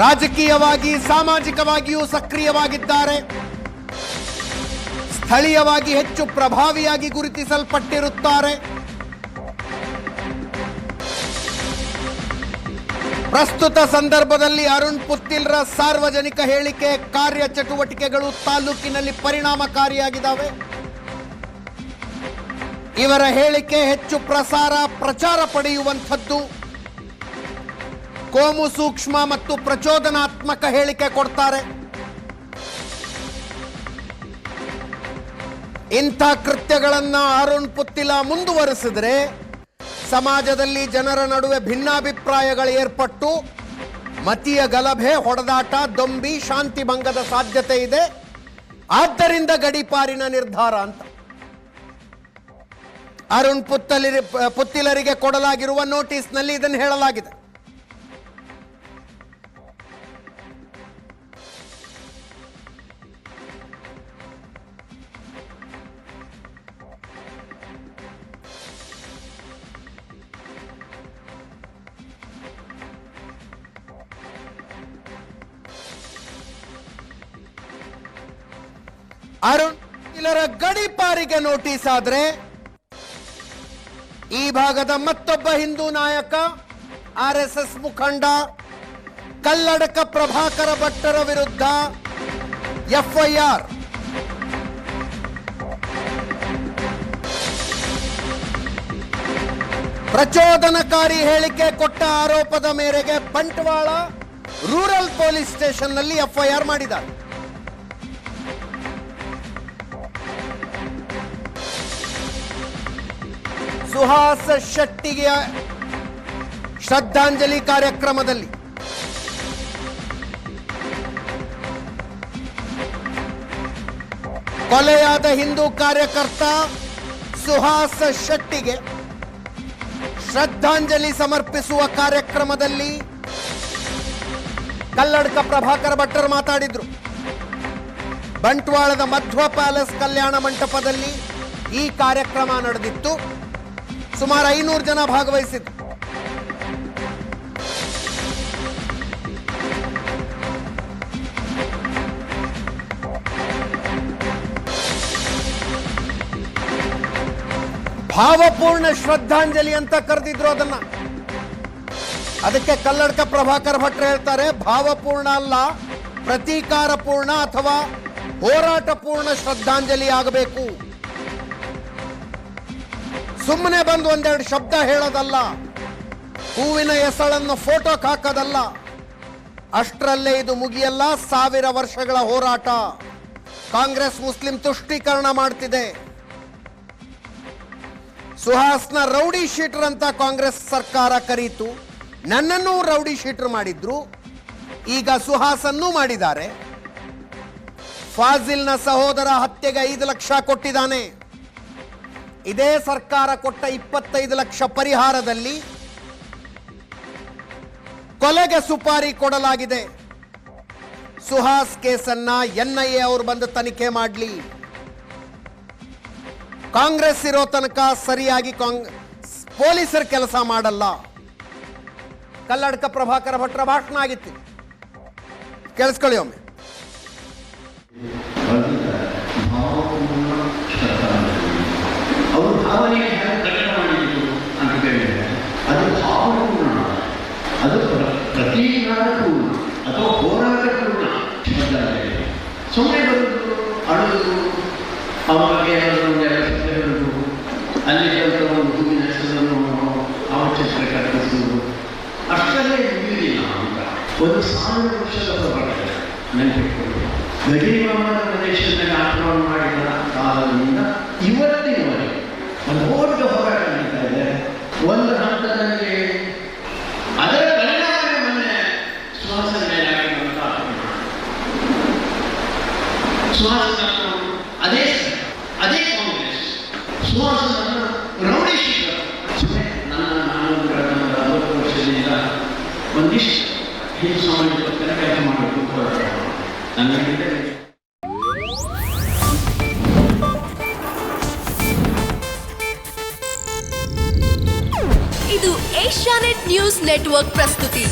ರಾಜಕೀಯವಾಗಿ, ಸಾಮಾಜಿಕವಾಗಿಯೂ ಸಕ್ರಿಯವಾಗಿದ್ದಾರೆ. ಸ್ಥಳೀಯವಾಗಿ ಹೆಚ್ಚು ಪ್ರಭಾವಿಯಾಗಿ ಗುರುತಿಸಲ್ಪಟ್ಟಿರುತ್ತಾರೆ. ಪ್ರಸ್ತುತ ಸಂದರ್ಭದಲ್ಲಿ ಅರುಣ್ ಪುತ್ತಿಲ್ರ ಸಾರ್ವಜನಿಕ ಹೇಳಿಕೆ ಕಾರ್ಯ ಚಟುವಟಿಕೆಗಳು ತಾಲೂಕಿನಲ್ಲಿ ಪರಿಣಾಮಕಾರಿಯಾಗಿದ್ದಾವೆ. ಇವರ ಹೇಳಿಕೆ ಹೆಚ್ಚು ಪ್ರಸಾರ, ಪ್ರಚಾರ ಪಡೆಯುವಂಥದ್ದು. ಕೋಮು ಸೂಕ್ಷ್ಮ ಮತ್ತು ಪ್ರಚೋದನಾತ್ಮಕ ಹೇಳಿಕೆ ಕೊಡ್ತಾರೆ. ಇಂಥ ಕೃತ್ಯಗಳನ್ನ ಅರುಣ್ ಪುತ್ತಿಲ ಮುಂದುವರೆಸಿದ್ರೆ ಸಮಾಜದಲ್ಲಿ ಜನರ ನಡುವೆ ಭಿನ್ನಾಭಿಪ್ರಾಯಗಳು ಏರ್ಪಟ್ಟು ಮತೀಯ ಗಲಭೆ, ಹೊಡೆದಾಟ, ದೊಂಬಿ, ಶಾಂತಿ ಭಂಗದ ಸಾಧ್ಯತೆ ಇದೆ. ಆದ್ದರಿಂದ ಗಡಿಪಾರಿನ ನಿರ್ಧಾರ ಅಂತ. ಅರುಣ್ ಪುತ್ತಲಿ ಪುತ್ತಿಲರಿಗೆ ಕೊಡಲಾಗಿರುವ ನೋಟಿಸ್ನಲ್ಲಿ ಇದನ್ನು ಹೇಳಲಾಗಿದೆ. ಅರುಣ್ ಇಲ್ಲರ ಗಡಿಪಾರಿಗೆ ನೋಟಿಸ್ ಆದ್ರೆ ಈ ಭಾಗದ ಮತ್ತೊಬ್ಬ ಹಿಂದೂ ನಾಯಕ, ಆರ್ ಎಸ್ ಎಸ್ ಮುಖಂಡ, ಕಲ್ಲಡಕ ಪ್ರಭಾಕರ ಭಟ್ಟರ ವಿರುದ್ಧ ಎಫ್ಐಆರ್. ಪ್ರಚೋದನಕಾರಿ ಹೇಳಿಕೆ ಕೊಟ್ಟ ಆರೋಪದ ಮೇರೆಗೆ ಬಂಟ್ವಾಳ ರೂರಲ್ ಪೊಲೀಸ್ ಸ್ಟೇಷನ್ನಲ್ಲಿ ಎಫ್ಐಆರ್ ಮಾಡಿದ್ದಾರೆ. ಸುಹಾಸ ಶೆಟ್ಟಿಗೆಯ ಶ್ರದ್ಧಾಂಜಲಿ ಕಾರ್ಯಕ್ರಮದಲ್ಲಿ ಕೊಲೆಯಾದ ಹಿಂದೂ ಕಾರ್ಯಕರ್ತ ಸುಹಾಸ ಶೆಟ್ಟಿಗೆ ಶ್ರದ್ಧಾಂಜಲಿ ಸಮರ್ಪಿಸುವ ಕಾರ್ಯಕ್ರಮದಲ್ಲಿ ಕಲ್ಲಡ್ಕ ಪ್ರಭಾಕರ ಭಟ್ಟರು ಮಾತಾಡಿದ್ರು. ಬಂಟ್ವಾಳದ ಮಧ್ವ ಪ್ಯಾಲೇಸ್ ಕಲ್ಯಾಣ ಮಂಟಪದಲ್ಲಿ ಈ ಕಾರ್ಯಕ್ರಮ ನಡೆದಿತ್ತು. ಸುಮಾರು ಐನೂರು ಜನ ಭಾಗವಹಿಸಿದ್ರು ಭಾವಪೂರ್ಣ ಶ್ರದ್ಧಾಂಜಲಿ ಅಂತ ಕರೆದಿದ್ರು ಅದನ್ನ. ಅದಕ್ಕೆ ಕಲ್ಲಡ್ಕ ಪ್ರಭಾಕರ್ ಭಟ್ರು ಹೇಳ್ತಾರೆ, ಭಾವಪೂರ್ಣ ಅಲ್ಲ, ಪ್ರತೀಕಾರಪೂರ್ಣ ಅಥವಾ ಹೋರಾಟಪೂರ್ಣ ಶ್ರದ್ಧಾಂಜಲಿ ಆಗಬೇಕು. ಸುಮ್ಮನೆ ಬಂದು ಒಂದೆರಡು ಶಬ್ದ ಹೇಳೋದಲ್ಲ. ಹೂವಿನ ಹೆಸಳನ್ನು ಫೋಟೋ ಹಾಕೋದಲ್ಲ. ಅಷ್ಟರಲ್ಲೇ ಇದು ಮುಗಿಯಲ್ಲ, ಸಾವಿರ ವರ್ಷಗಳ ಹೋರಾಟ. ಕಾಂಗ್ರೆಸ್ ಮುಸ್ಲಿಂ ತುಷ್ಟೀಕರಣ ಮಾಡ್ತಿದೆ. ಸುಹಾಸ್ನ ರೌಡಿ ಶೀಟರ್ ಅಂತ ಕಾಂಗ್ರೆಸ್ ಸರ್ಕಾರ ಕರೀತು. ನನ್ನನ್ನು ರೌಡಿ ಶೀಟರ್ ಮಾಡಿದ್ರು. ಈಗ ಸುಹಾಸನ್ನೂ ಮಾಡಿದ್ದಾರೆ. ಫಾಜಿಲ್ನ ಸಹೋದರ ಹತ್ಯೆಗೆ ಐದು ಲಕ್ಷ ಕೊಟ್ಟಿದ್ದಾನೆ. ಇದೇ ಸರ್ಕಾರ ಕೊಟ್ಟ ಇಪ್ಪತ್ತೈದು ಲಕ್ಷ ಪರಿಹಾರದಲ್ಲಿ ಕೊಲೆಗೆ ಸುಪಾರಿ ಕೊಡಲಾಗಿದೆ. ಸುಹಾಸ್ ಕೇಸನ್ನ ಎನ್ಐಎ ಅವರು ಬಂದು ತನಿಖೆ ಮಾಡಲಿ. ಕಾಂಗ್ರೆಸ್ ಇರೋ ತನಕ ಸರಿಯಾಗಿ ಪೊಲೀಸರು ಕೆಲಸ ಮಾಡಲ್ಲ. ಕಲ್ಲಡ್ಕ ಪ್ರಭಾಕರ ಭಟ್ರ ಭಾಷಣ ಆಗಿತ್ತು. ಕೇಳಿಸ್ಕೊಳ್ಳಿ ಒಮ್ಮೆ. ಅವರು ಭಾವನೆಗೆ ಹೇಗೆ ಪ್ರಕಟ ಮಾಡಿದ್ರು ಅಂತ ಕೇಳಿದರೆ, ಅದು ಭಾವಪೂರ್ಣ, ಅದು ಪ್ರ- ಪ್ರತೀಕಾರಪೂರ್ಣ ಅಥವಾ ಹೋರಾಟಪೂರ್ಣ ಶ್ರದ್ಧಾಂಜಲಿ ಸುಮ್ಮನೆ ಬರುವುದು ಅಳುವುದು ಶಬ್ದ ಹೇಳುವುದು ಅಲ್ಲಿ ಕಲಿತ ಒಂದು ಹೂವಿನ ಹೆಸರನ್ನು ಆವಚಿಸಲು ಕಲ್ಪಿಸುವುದು ಅಷ್ಟರಲ್ಲೇ ಮುಗಿಯುವುದಿಲ್ಲ ಅಂತ. ಒಂದು ಸಾವಿರ ವರ್ಷದ ಹೋರಾಟ ನೆನಪಿಟ್ಕೊಳ್ಳಿ. ಗಡಿಮಾಮನ ಪ್ರದೇಶದಲ್ಲಿ ಆಕ್ರಮಣ ಮಾಡಿದ ಕಾಲದಿಂದ ಇವತ್ತಿನವರೆಗೆ ಒಂದು ದೊಡ್ಡ ಹೋರಾಟ ನಡೀತಾ ಇದೆ ಒಂದು ಹಂತದಲ್ಲಿ ಅದರ ಪರಿಣಾಮ ಮೊನ್ನೆ ಸುಹಾಸನ ಮೇಲೆ ಆಗಿರುವಂಥ ಆಕ್ರಮಣ ಸುಹಾಸನನ್ನು ಅದೇ ಅದೇ ಕಾಂಗ್ರೆಸ್. ಸುಹಾಸನನ್ನು ರೌಡೇಶ್ವರ ನನ್ನ ನಾನು ವರ್ಷದಿಂದ ಒಂದಿಷ್ಟು ಹಿಂದೂ ಸಮಾಜದ ಕೆಲಸ ಮಾಡಬೇಕು ನನ್ನ ಇದು ಏಷ್ಯಾನೆಟ್ ನ್ಯೂಸ್ ನೆಟ್ವರ್ಕ್ ಪ್ರಸ್ತುತಿ.